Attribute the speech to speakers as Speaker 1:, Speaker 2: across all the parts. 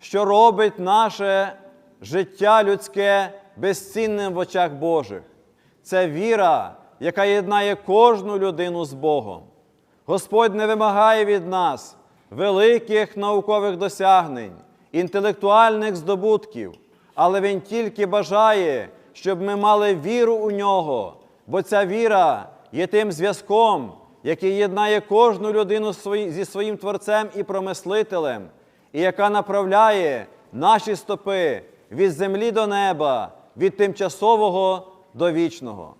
Speaker 1: що робить наше життя людське безцінним в очах Божих. Це віра, яка єднає кожну людину з Богом. Господь не вимагає від нас великих наукових досягнень, інтелектуальних здобутків, але Він тільки бажає, щоб ми мали віру у нього, бо ця віра є тим зв'язком, який єднає кожну людину зі своїм Творцем і промислителем, і яка направляє наші стопи від землі до неба, від тимчасового до вічного.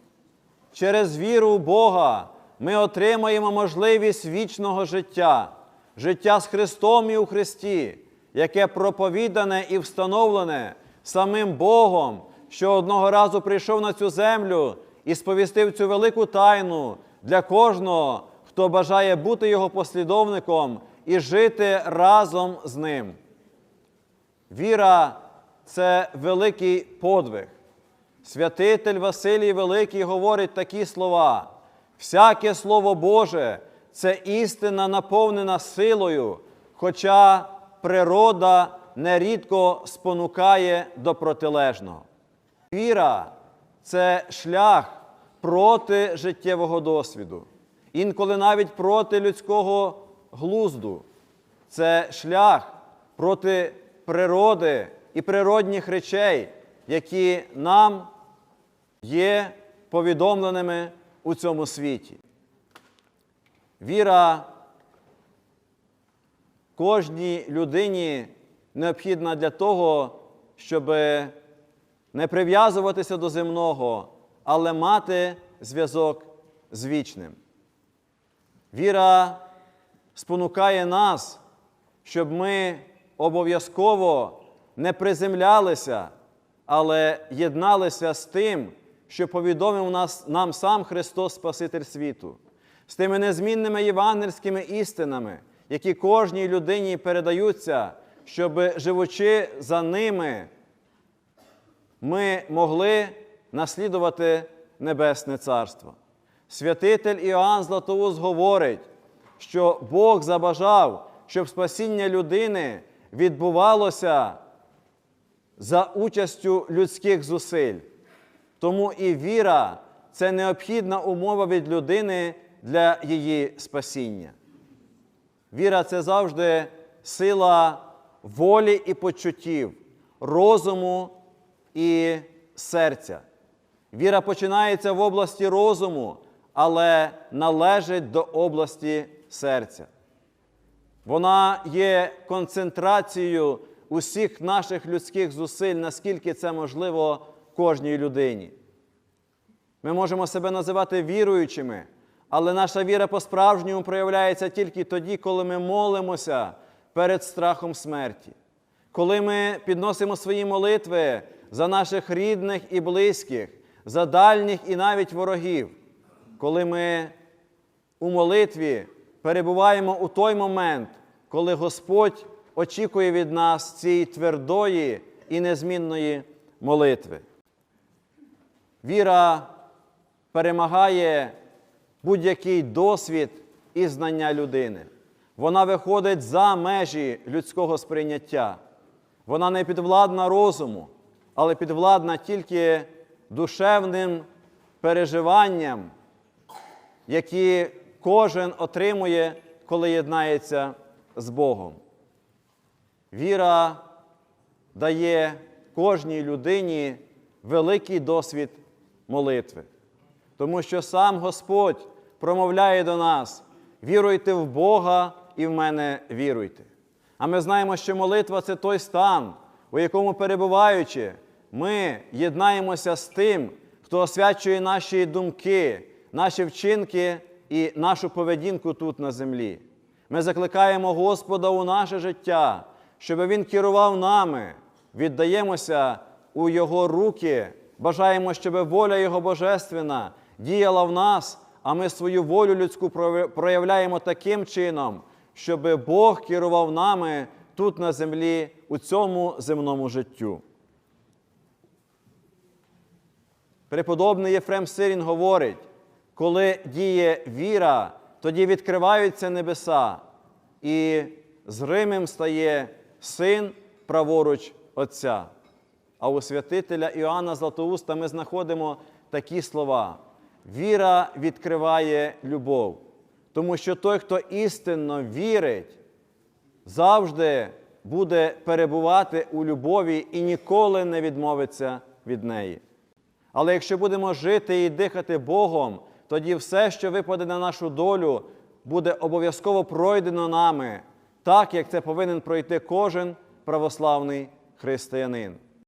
Speaker 1: Через віру в Бога ми отримаємо можливість вічного життя, життя з Христом і у Христі, яке проповідане і встановлене самим Богом, що одного разу прийшов на цю землю і сповістив цю велику тайну для кожного, хто бажає бути його послідовником і жити разом з ним. Віра це великий подвиг. Святитель Василій Великий говорить такі слова: всяке Слово Боже це істина наповнена силою, хоча природа нерідко спонукає до протилежного. Віра це шлях проти життєвого досвіду, інколи навіть проти людського глузду. Це шлях проти природи і природних речей, які нам є повідомленими у цьому світі. Віра кожній людині необхідна для того, щоб не прив'язуватися до земного, але мати зв'язок з вічним. Віра спонукає нас, щоб ми обов'язково не приземлялися, але єдналися з тим, що повідомив нас, нам сам Христос Спаситель світу, з тими незмінними євангельськими істинами, які кожній людині передаються, щоб, живучи за ними, ми могли наслідувати Небесне Царство. Святитель Іоанн Златоуст говорить, що Бог забажав, щоб спасіння людини відбувалося за участю людських зусиль. Тому і віра це необхідна умова від людини для її спасіння. Віра це завжди сила волі і почуттів, розуму і серця. Віра починається в області розуму, але належить до області серця. Вона є концентрацією усіх наших людських зусиль, наскільки це можливо кожній людині. Ми можемо себе називати віруючими, але наша віра по-справжньому проявляється тільки тоді, коли ми молимося перед страхом смерті, коли ми підносимо свої молитви за наших рідних і близьких, за дальніх і навіть ворогів, коли ми у молитві перебуваємо у той момент, коли Господь очікує від нас цієї твердої і незмінної молитви. Віра перемагає будь-який досвід і знання людини. Вона виходить за межі людського сприйняття. Вона не підвладна розуму, але підвладна тільки душевним переживанням, які кожен отримує, коли єднається з Богом. Віра дає кожній людині великий досвід молитви, тому що сам Господь промовляє до нас: віруйте в Бога і в мене віруйте. А ми знаємо, що молитва це той стан, у якому перебуваючи, ми єднаємося з тим, хто освячує наші думки, наші вчинки і нашу поведінку тут на землі. Ми закликаємо Господа у наше життя, щоб Він керував нами, віддаємося у Його руки, бажаємо, щоб воля Його Божественна діяла в нас, а ми свою волю людську проявляємо таким чином, щоб Бог керував нами тут на землі у цьому земному життю. Преподобний Єфрем Сирін говорить, коли діє віра, тоді відкриваються небеса, і з зримим стає син праворуч Отця. А у святителя Іоанна Златоуста ми знаходимо такі слова: віра відкриває любов, тому що той, хто істинно вірить, завжди буде перебувати у любові і ніколи не відмовиться від неї. Але якщо будемо жити і дихати Богом, тоді все, що випаде на нашу долю, буде обов'язково пройдено нами, так як це повинен пройти кожен православний християнин.